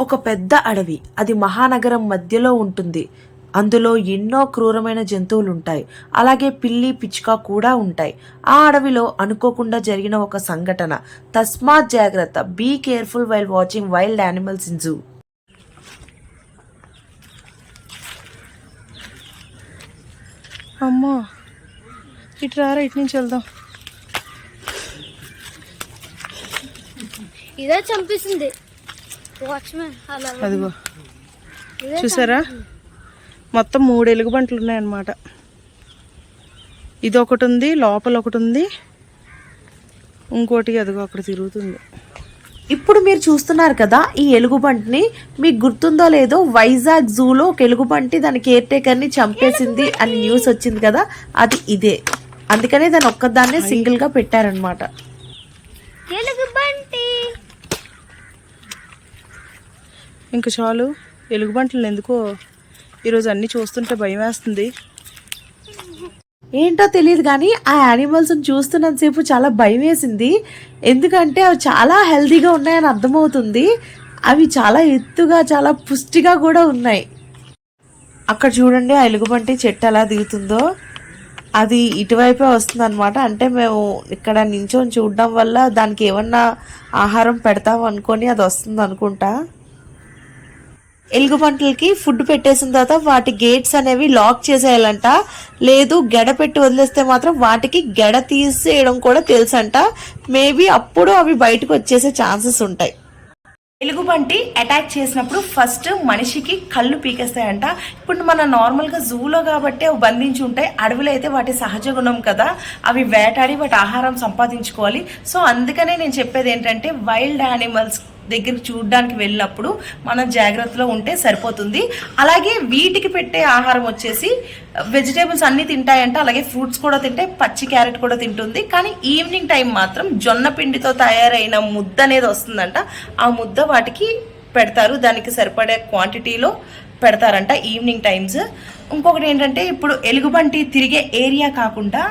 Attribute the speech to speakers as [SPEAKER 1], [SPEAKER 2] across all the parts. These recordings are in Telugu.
[SPEAKER 1] ఒక పెద్ద అడవి. అది మహానగరం మధ్యలో ఉంటుంది. అందులో ఎన్నో క్రూరమైన జంతువులు ఉంటాయి అలాగే పిల్లి పిచ్చుక కూడా ఉంటాయి. ఆ అడవిలో అనుకోకుండా జరిగిన ఒక సంఘటన. తస్మాత్ జాగ్రత్త. Be careful while watching wild animals in zoo.
[SPEAKER 2] అమ్మో. ఇటు రారా ఇటు నుంచి వెళ్దాం.
[SPEAKER 3] ఇదే చంపేసింది. అలా
[SPEAKER 2] అదిగో. చూసారా? మొత్తం మూడు ఎలుగుబంట్లు ఉన్నాయన్నమాట. ఇది ఒకటి ఉంది లోపల ఒకటి ఉంది ఇంకోటి అదిగో అక్కడ తిరుగుతుంది.
[SPEAKER 1] ఇప్పుడు మీరు చూస్తున్నారు కదా ఈ ఎలుగుబంటిని మీకు గుర్తుందో లేదో వైజాగ్ జూలో ఒక ఎలుగుబంటి దాని కేర్ టేకర్ని చంపేసింది అని న్యూస్ వచ్చింది కదా అది ఇదే. అందుకనే దాని ఒక్కదాన్నే సింగిల్గా పెట్టారనమాట
[SPEAKER 2] ఇంక చాలు. ఎలుగుబంట్లు ఎందుకో ఈరోజు అన్నీ చూస్తుంటే భయం వేస్తుంది.
[SPEAKER 1] ఏంటో తెలియదు కానీ ఆ యానిమల్స్ని చూస్తున్నంతసేపు చాలా భయం వేసింది. ఎందుకంటే అవి చాలా హెల్తీగా ఉన్నాయని అర్థమవుతుంది. అవి చాలా ఎత్తుగా చాలా పుష్టిగా కూడా ఉన్నాయి. అక్కడ చూడండి ఆ ఎలుగుబంటి చెట్టు ఎలా దిగుతుందో. అది ఇటువైపే వస్తుంది అనమాట అంటే మేము ఇక్కడ నించొని చూడడం వల్ల దానికి ఏమన్నా ఆహారం పెడతాం అనుకొని అది వస్తుంది అనుకుంటా ఎలుగుబంటలకి ఫుడ్ పెట్టేసిన తర్వాత వాటి గేట్స్ అనేవి లాక్ చేసేయాలంట. లేదు గెడ పెట్టి వదిలేస్తే మాత్రం వాటికి గెడ తీసేయడం కూడా తెలుసంట. మేబీ అప్పుడు అవి బయటకు వచ్చేసే ఛాన్సెస్ ఉంటాయి. ఎలుగుబంటి అటాక్ చేసినప్పుడు ఫస్ట్ మనిషికి కళ్ళు పీకేస్తాయంట. ఇప్పుడు మన నార్మల్గా జూలో కాబట్టి అవి బంధించి ఉంటాయి. అడవిలో అయితే వాటి సహజ గుణం కదా. అవి వేటాడి వాటి ఆహారం సంపాదించుకోవాలి. సో అందుకనే నేను చెప్పేది ఏంటంటే వైల్డ్ యానిమల్స్ దగ్గర చూడడానికి వెళ్ళినప్పుడు మనం జాగ్రత్తలో ఉంటే సరిపోతుంది. అలాగే వీటికి పెట్టే ఆహారం వచ్చేసి వెజిటేబుల్స్ అన్ని తింటాయంట అలాగే ఫ్రూట్స్ కూడా తింటాయి పచ్చి క్యారెట్ కూడా తింటుంది. కానీ ఈవినింగ్ టైం మాత్రం జొన్న పిండితో తయారైన ముద్ద అనేది వస్తుందంట. ఆ ముద్ద వాటికి పెడతారు. దానికి సరిపడే క్వాంటిటీలో పెడతారంట ఈవినింగ్ టైమ్స్. ఇంకొకటి ఏంటంటే ఇప్పుడు ఎలుగుబంటి తిరిగే ఏరియా కాకుండా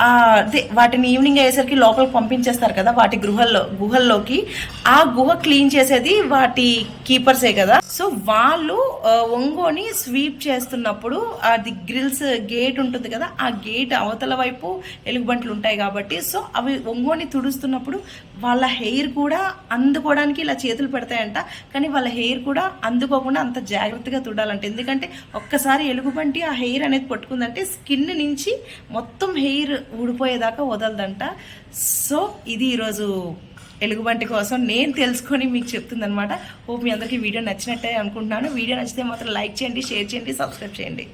[SPEAKER 1] అదే వాటిని ఈవినింగ్ అయ్యేసరికి లోపలికి పంపించేస్తారు కదా వాటి గృహల్లో గుహల్లోకి. ఆ గుహ క్లీన్ చేసేది వాటి కీపర్సే కదా. సో వాళ్ళు ఒంగోని స్వీప్ చేస్తున్నప్పుడు అది గ్రిల్స్ గేట్ ఉంటుంది కదా ఆ గేట్ అవతల వైపు ఎలుగుబంట్లు ఉంటాయి కాబట్టి సో అవి ఒంగోని తుడుస్తున్నప్పుడు వాళ్ళ హెయిర్ కూడా అందుకోవడానికి ఇలా చేతులు పెడతాయంట. కానీ వాళ్ళ హెయిర్ కూడా అందుకోకుండా అంత జాగ్రత్తగా తుడాలంట. ఎందుకంటే ఒక్కసారి ఎలుగుబంటి ఆ హెయిర్ అనేది పట్టుకుందంటే స్కిన్ నుంచి మొత్తం హెయిర్ ఊడిపోయేదాకా వదలదంట. సో ఇది ఈరోజు ఎలుగుబంటి కోసం నేను తెలుసుకొని మీకు చెప్తుందనమాట హోప్ మీ అందరికీ వీడియో నచ్చినట్టే అనుకుంటున్నాను. వీడియో నచ్చితే మాత్రం లైక్ చేయండి షేర్ చేయండి సబ్స్క్రైబ్ చేయండి.